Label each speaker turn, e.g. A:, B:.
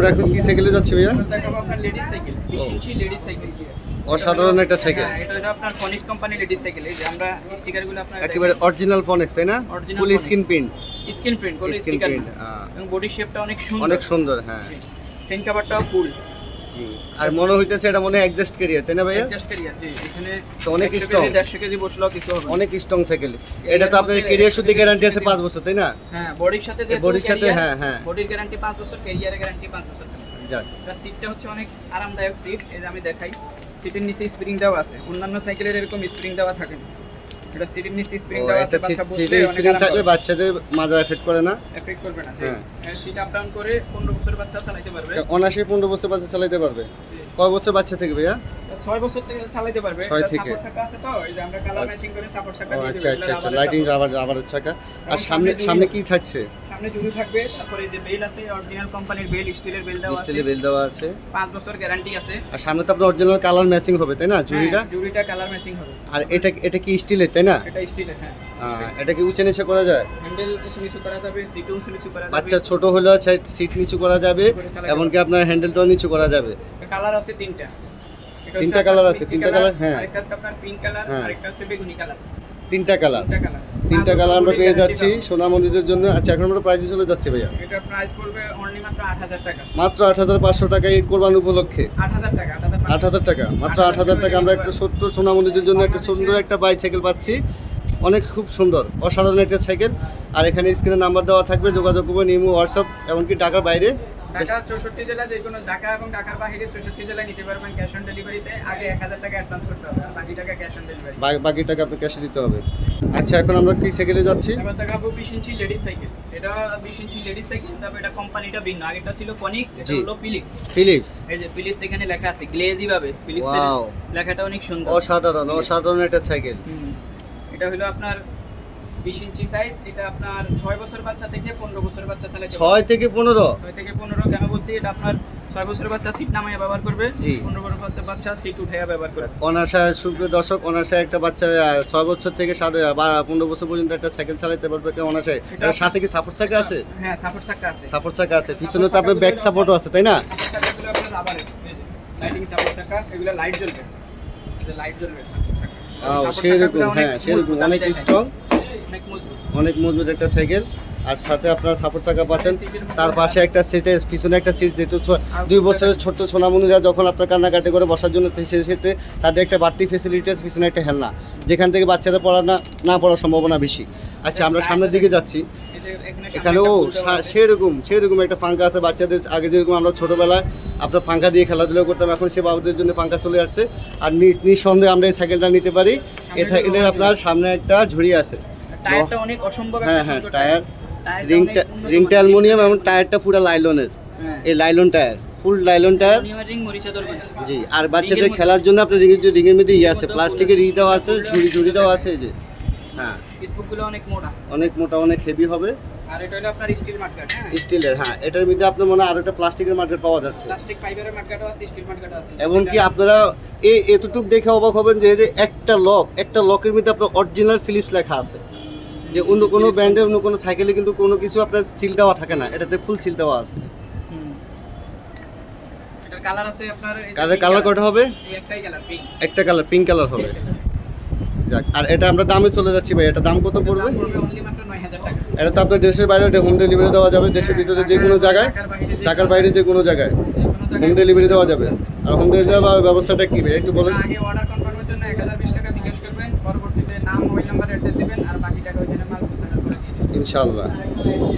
A: আমরা এখন কি সাইকেলে যাচ্ছি ভাইয়া? অসাধারণ একটা সাইকেল
B: হ্যাঁ এটা আপনার ফনিক্স কোম্পানি লেডিস সাইকেল আমরা
A: একেবারে অরিজিনাল ফনেক্স তাই না? Full screen print
B: screen print
A: screen print
B: এবং বডি শেপটা অনেক সুন্দর।
A: অনেক সুন্দর হ্যাঁ।
B: সেন কভারটাও ফুল
A: জি। আর মনে হইতেছে এটা মনে অ্যাডজাস্ট ক্যারিয়ার তাই না ভাইয়া?
B: অ্যাডজাস্ট ক্যারিয়ার জি। এখানে
A: তো অনেক
B: 100
A: strong।
B: কেজি 150 কেজি বসলেও কিছু হবে
A: অনেক স্ট্রং সাইকেল এটা তো আপনার ক্যারিয়ার শুদ্ধ গ্যারান্টি আছে পাঁচ বছর তাই না?
B: হ্যাঁ বডির সাথে
A: এই body সাথে, হ্যাঁ, হ্যাঁ।
B: বডির গ্যারান্টি 5 বছর ক্যারিয়ারের গ্যারান্টি 5 বছর।
A: যাক।
B: এটা সিটটা হচ্ছে অনেক আরামদায়ক সিট এই যে আমি দেখাই। সিটের নিচে স্প্রিং দেওয়া আছে। অন্যান্য সাইকেলের এরকম স্প্রিং দেওয়া থাকে না। এটা স্প্রিং দেওয়া আছে বাচ্চা বসলে অনেক
A: থাকলে বাচ্চাদের মাজা এফেক্ট করে না?
B: এফেক্ট করবে না
A: হ্যাঁ।
B: সিট আপ ডাউন করে 15 বছর বাচ্চা চালাতে পারবে।
A: অনাশি পনেরো বছর বাচ্চা চালাতে পারবে। কয় বছর বাচ্চা থেকে ভাইয়া?
B: 6 বছর থেকে চালাতে পারবে।
A: ছয় থেকে।
B: support আছে তো এই যে আমরা কালার
A: আচ্ছা।
B: ম্যাচিং করে সাপোর্ট চাকা
A: ও আচ্ছা আচ্ছা লাইটিং আবার আবার চাকা আর সামনে
B: সামনে
A: সামনে কি থাকছে?
B: সামনে জুড়ি থাকবে তারপরে যে বেল আছে অরিজিনাল কোম্পানির বেল স্টিলের বেল দেওয়া আছে।
A: স্টিলে বেল দেওয়া আছে।
B: 5 বছর গ্যারান্টি আছে।
A: আর সামনে তো আপনার অরিজিনাল কালার ম্যাচিং হবে তাই না জুড়িটা
B: হ্যাঁ, জুড়িটা? কালার ম্যাচিং হবে।
A: আর এটা এটা কি স্টিলের তাই না?
B: এটা স্টিলের হ্যাঁ।
A: এটা কি উঁচে নিচে করা যায়?
B: হ্যান্ডেল উঁচু নিচু করা যাবে উঁচু নিচু করা যাবে।
A: বাচ্চা ছোট হলেও সিট নিচু করা যাবে এমনকি আপনার হ্যান্ডেলটাও নিচু করা যাবে।
B: কালার আছে তিনটা।
A: তিনটা colour আছে, তিনটা
B: colour,
A: হ্যাঁ।
B: আরেকটা আছে আপনার পিঙ্ক কালার
A: হ্যাঁ।
B: আরেকটা আছে বেগুনি কালার
A: তিনটা কালার
B: তিনটা কালার
A: তিনটা কালার আমরা পেয়ে যাচ্ছি সোনা মন্দিরের জন্য। আচ্ছা এখন আমরা প্রাইজে চলে যাচ্ছি ভাইয়া।
B: এটা প্রাইস পড়বে অনলি মাত্র 8000 টাকা।
A: মাত্র আট হাজার পাঁচশো টাকা এই কোরবান উপলক্ষে।
B: 8000 টাকা 8000
A: আট হাজার টাকা মাত্র আট হাজার টাকা আমরা একটা ছোট্ট সোনা মন্দিরের জন্য একটা সুন্দর একটা বাইসাইকেল পাচ্ছি। অনেক খুব সুন্দর অসাধারণ একটা সাইকেল আর এখানে স্ক্রিনে নাম্বার দেওয়া থাকবে যোগাযোগ করবেন ইমো হোয়াটসঅ্যাপ এমনকি ঢাকার বাইরে।
B: ঢাকা 64 জেলা যে কোনো ঢাকা এবং ঢাকার বাইরে 64 জেলায় নিতে পারবেন ক্যাশ অন ডেলিভারিতে আগে 1000 টাকা অ্যাডভান্স করতে হবে। বাকি টাকা ক্যাশ অন ডেলিভারি
A: বাকি টাকা আপনি ক্যাশে দিতে হবে। আচ্ছা এখন আমরা কি সাইকেলে যাচ্ছি?
B: এবার দেখাবো 20 ইঞ্চি লেডিস সাইকেল এটা 20 ইঞ্চি লেডিস সাইকেল তবে এটা কোম্পানিটা ভিন্ন। আগেটা ছিল ফনিক্স এটা হলো ফিলিপস
A: ফিলিপস
B: এই যে ফিলিপস এখানে লেখা আছে গ্লেজি ভাবে। ফিলিপস. লেখাটা অনেক সুন্দর।
A: অসাধারণ অসাধারণ একটা সাইকেল।
B: এটা হলো আপনার 20 ইঞ্চি সাইজ এটা আপনার 6 বছর বাচ্চা থেকে 15 বছর বাচ্চা চালাতে পারবে।
A: ছয় থেকে পনেরো?
B: 6 থেকে 15 কেন বলছি? এটা আপনার 6 বছরের বাচ্চা সিট নামায় ব্যবহার করবে
A: জি।
B: 15 বছর বাচ্চা সিট উঠাইয়া ব্যবহার করবে।
A: সুপ্রিয় দর্শক একটা বাচ্চা ছয় বছর থেকে সাত পনেরো বছর পর্যন্ত একটা সাইকেল চালাতে পারবে এটার সাথে কি সাপোর্ট চাকা আছে?
B: হ্যাঁ সাপোর্ট চাকা আছে।
A: সাপোর্ট চাকা আছে। পিছনে তো আপনার ব্যাক সাপোর্টও আছে তাই না?
B: সাপোর্ট চাকাগুলো আপনার রাবারের এই যে লাইটিং সাপোর্ট চাকা এগুলো লাইট জ্বলবে। লাইট জ্বলবে সাপোর্ট চাকা।
A: সেরকম হ্যাঁ সেরকম অনেক স্ট্রং
B: অনেক মজবুত
A: একটা সাইকেল। আর সাথে আপনার সাপোর্ট চাকা পাচ্ছেন। তার পাশে একটা সিটের পিছনে একটা সিট যেহেতু দুই বছরের ছোট্ট সোনামণিরা যখন আপনার কান্নাকাটি করে বসার জন্য সে সেতে তাদের একটা বাড়তি ফেসিলিটি আছে পিছনে একটা হেলনা। যেখান থেকে বাচ্চাদের পড়া না না পড়ার সম্ভাবনা বেশি। আচ্ছা আমরা সামনের দিকে যাচ্ছি।
B: এখানে
A: সা- সেরকম সেরকম একটা ফাঙ্কা আছে বাচ্চাদের। আগে যেরকম আমরা ছোটোবেলায় আপনার ফাঙ্কা দিয়ে খেলাধুলা করতাম এখন সে বাবুদের জন্য ফাঙ্কা চলে আসছে। আর নি- নিঃসন্দেহে আমরা এই সাইকেলটা নিতে পারি। এ সাইকেলের আপনার সামনে একটা ঝুড়ি আছে।
B: টায়ারটা অনেক অসম্ভব
A: হ্যাঁ হ্যাঁ টায়ার। রিংটা রিংটা
B: মানের।
A: এবং টায়ারটা পুরো লাইলনের। এই nylon tyre full nylon tyre. জি আর বাচ্চাদের খেলার জন্য আপনার রিংয়ের যে রিংয়ের মধ্যে ইয়ে আছে প্লাস্টিকের ই দেওয়া আছে ঝুড়ি ঝুড়ি দেওয়া আছে। যে। হ্যাঁ।
B: অনেক মোটা।
A: অনেক মোটা অনেক হেভি হবে।
B: আর এটা হলো আপনার স্টিল মার্কেট হ্যাঁ।
A: স্টিলের হ্যাঁ। এটার মধ্যে আপনার মনে হয় আরও একটা প্লাস্টিকের মার্কেট পাওয়া যাচ্ছে।
B: প্লাস্টিক ফাইবারের মার্কেটও আছে স্টিল মার্কেটও আছে।
A: এমনকি আপনারা এই এতটুক দেখে অবাক হবেন যে যে একটা লক একটা লকের মধ্যে আপনার অরিজিনাল ফিলিপস লেখা আছে। যে অন্য কোনো ব্র্যান্ডের অন্য কোনো সাইকেলে কিন্তু কোনো কিছু আপনার সিল দেওয়া থাকে না। এটাতে ফুল সিল দেওয়া আছে।
B: কালার আছে আপনার
A: কালার কালার কটা হবে?
B: একটাই কালার পিঙ্ক
A: একটা কালার পিঙ্ক কালার হবে। যাক আর এটা আমরা দামে চলে যাচ্ছি ভাই। এটা দাম কত পড়বে?
B: পড়বে অনলি মাত্র 9000 টাকা।
A: এটা তো আপনার দেশের বাইরে হোম ডেলিভারি দেওয়া যাবে। দেশের ভিতরে যে কোনো জায়গায়
B: ঢাকার বাইরে যে
A: কোনো জায়গায় হোম ডেলিভারি দেওয়া যাবে। আর হোম ডেলিভারি ব্যবস্থাটা কি ভাই? একটু বলেন।
B: আগে অর্ডার কনফার্মের জন্য 1020 টাকা বিকাশ করবেন। পরবর্তীতে নাম মোবাইল নাম্বার অ্যাড্রেস দিবেন। আর বাকি টাকা ওইখানে